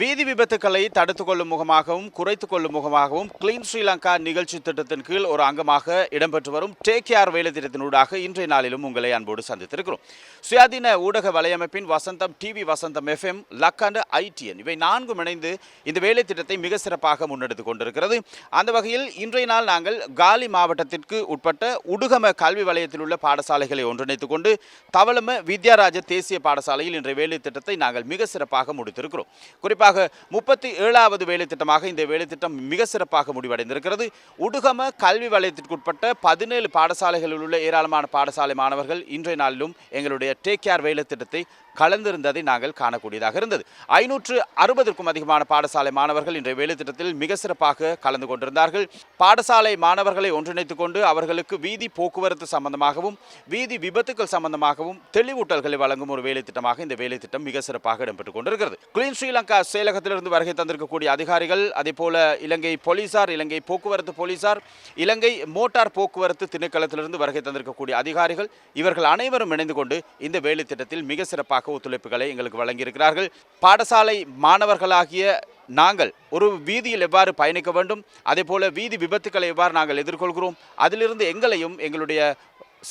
வீதி விபத்துக்களை தடுத்து கொள்ளும் முகமாகவும் குறைத்து கொள்ளும் முகமாகவும் கிளீன் ஸ்ரீலங்கா நிகழ்ச்சி திட்டத்தின் கீழ் ஒரு அங்கமாக இடம்பெற்று வரும். டேக் கேர் வேலை திட்டத்தினூடாக இன்றைய நாளிலும் உங்களை அன்போடு சந்தித்திருக்கிறோம். சுயாதீன ஊடக வலையமைப்பின் Vasantham TV Vasantham FM Lakhanda ITN இவை நான்கும் இணைந்து இந்த வேலை திட்டத்தை மிக சிறப்பாக முன்னெடுத்துக் கொண்டிருக்கிறது. அந்த வகையில் இன்றைய நாள் நாங்கள் காலி மாவட்டத்திற்கு உட்பட்ட உடுகம கல்வி வலயத்தில் உள்ள பாடசாலைகளை ஒன்றிணைத்துக் கொண்டு தவளம வித்யாராஜ தேசிய பாடசாலையில் இன்றைய வேலை திட்டத்தை நாங்கள் மிக சிறப்பாக முடித்திருக்கிறோம். குறிப்பாக முப்பத்தி ஏழாவது வேலைத்திட்டமாக இந்த வேலைத்திட்டம் மிக சிறப்பாக முடிவடைந்திருக்கிறது. உடுகம கல்வி வலயத்திற்குட்பட்ட பதினேழு பாடசாலைகளில் உள்ள ஏராளமான பாடசாலை மாணவர்கள் இன்றைய நாளிலும் எங்களுடைய டேக் கேர் வேலைத்திட்டத்தை கலந்திருந்ததை நாங்கள் காணக்கூடியதாக இருந்தது. ஐநூற்று அறுபதற்கும் அதிகமான பாடசாலை மாணவர்கள் இன்றைய வேலை திட்டத்தில் மிக சிறப்பாக கலந்து கொண்டிருந்தார்கள். பாடசாலை மாணவர்களை ஒன்றிணைத்துக் கொண்டு அவர்களுக்கு வீதி போக்குவரத்து சம்பந்தமாகவும் வீதி விபத்துக்கள் சம்பந்தமாகவும் தெளிவூட்டல்களை வழங்கும் ஒரு வேலை திட்டமாக இந்த வேலை திட்டம் மிக சிறப்பாக இடம்பெற்றுக் கொண்டிருக்கிறது. கிளீன் ஸ்ரீலங்கா செயலகத்திலிருந்து வருகை தந்திருக்கக்கூடிய அதிகாரிகள் அதே போல இலங்கை போலீசார் இலங்கை போக்குவரத்து போலீசார் இலங்கை மோட்டார் போக்குவரத்து திணைக்களத்திலிருந்து வருகை தந்திருக்கக்கூடிய அதிகாரிகள் இவர்கள் அனைவரும் இணைந்து கொண்டு இந்த வேலை திட்டத்தில் மிக சிறப்பாக ஒத்துழைப்புகளை எங்களுக்கு வழங்கியிருக்கிறார்கள். பாடசாலை மாணவர்களாகிய நாங்கள் ஒரு வீதியில் எவ்வாறு பயணிக்க வேண்டும் அதே போல வீதி விபத்துக்களை எவ்வாறு நாங்கள் எதிர்கொள்கிறோம் அதிலிருந்து எங்களையும் எங்களுடைய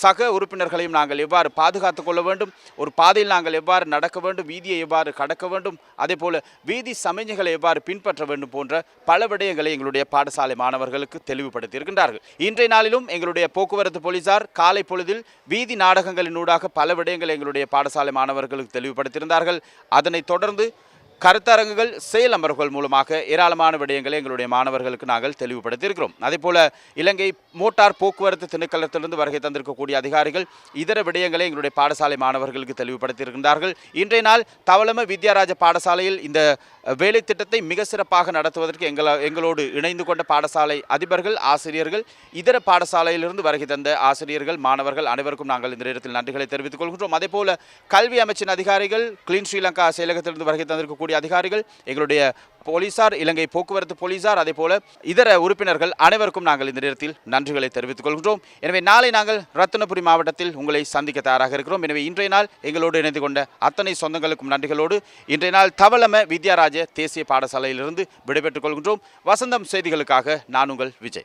சக உறுப்பினர்களையும் நாங்கள் எவ்வாறு பாதுகாத்துக் கொள்ள வேண்டும்? ஒரு பாதையில் நாங்கள் எவ்வாறு நடக்க வேண்டும்? வீதியை எவ்வாறு கடக்க வேண்டும்? அதே போல வீதி சமயங்களை எவ்வாறு பின்பற்ற வேண்டும் போன்ற பல விடயங்களை எங்களுடைய பாடசாலை மாணவர்களுக்கு தெளிவுபடுத்தி இருக்கின்றார்கள். இன்றைய நாளிலும் எங்களுடைய போக்குவரத்து போலீசார் காலை பொழுதில் வீதி நாடகங்களினூடாக பல விடயங்களை எங்களுடைய பாடசாலை மாணவர்களுக்கு தெளிவுபடுத்தியிருந்தார்கள் அதனைத் தொடர்ந்து கருத்தரங்குகள் செயல் அமர்வுகள் மூலமாக ஏராளமான விடயங்களை எங்களுடைய மாணவர்களுக்கு நாங்கள் தெளிவுபடுத்தியிருக்கிறோம். அதே போல இலங்கை மோட்டார் போக்குவரத்து திணைக்களத்திலிருந்து வருகை தந்திருக்கக்கூடிய அதிகாரிகள் இதர விடயங்களை எங்களுடைய பாடசாலை மாணவர்களுக்கு தெளிவுபடுத்தியிருக்கின்றார்கள். இன்றைய நாள் தவளம வித்யாராஜ பாடசாலையில் இந்த வேலை திட்டத்தை மிக சிறப்பாக நடத்துவதற்கு எங்கள எங்களோடு இணைந்து கொண்ட பாடசாலை அதிபர்கள் ஆசிரியர்கள் இதர பாடசாலையிலிருந்து வருகை தந்த ஆசிரியர்கள் மாணவர்கள் அனைவருக்கும் நாங்கள் இந்த நேரத்தில் நன்றிகளை தெரிவித்துக் கொள்கின்றோம். அதே போல கல்வி அமைச்சின் அதிகாரிகள் கிளீன் ஸ்ரீலங்கா செயலகத்திலிருந்து வருகை தந்திருக்கக்கூடிய அதிகாரிகள் எங்களுடைய போலீசார் இலங்கை போக்குவரத்து போலீசார் அதே போல இதர உறுப்பினர்கள் அனைவருக்கும் நாங்கள் இந்த நேரத்தில் நன்றிகளை தெரிவித்துக் கொள்கிறோம் எனவே நாளை நாங்கள் ரத்தினபுரி மாவட்டத்தில் உங்களை சந்திக்க தயாராக இருக்கிறோம். எனவே இன்றைய நாள் எங்களோடு இணைந்து கொண்ட அத்தனை சொந்தங்களுக்கும் நன்றிகளோடு இன்றைய நாள் தவளம வித்யாராஜ தேசிய பாடசாலையிலிருந்து விடைபெற்றுக் கொள்கின்றோம். வசந்தம் செய்திகளுக்காக நான் உங்கள் விஜய்.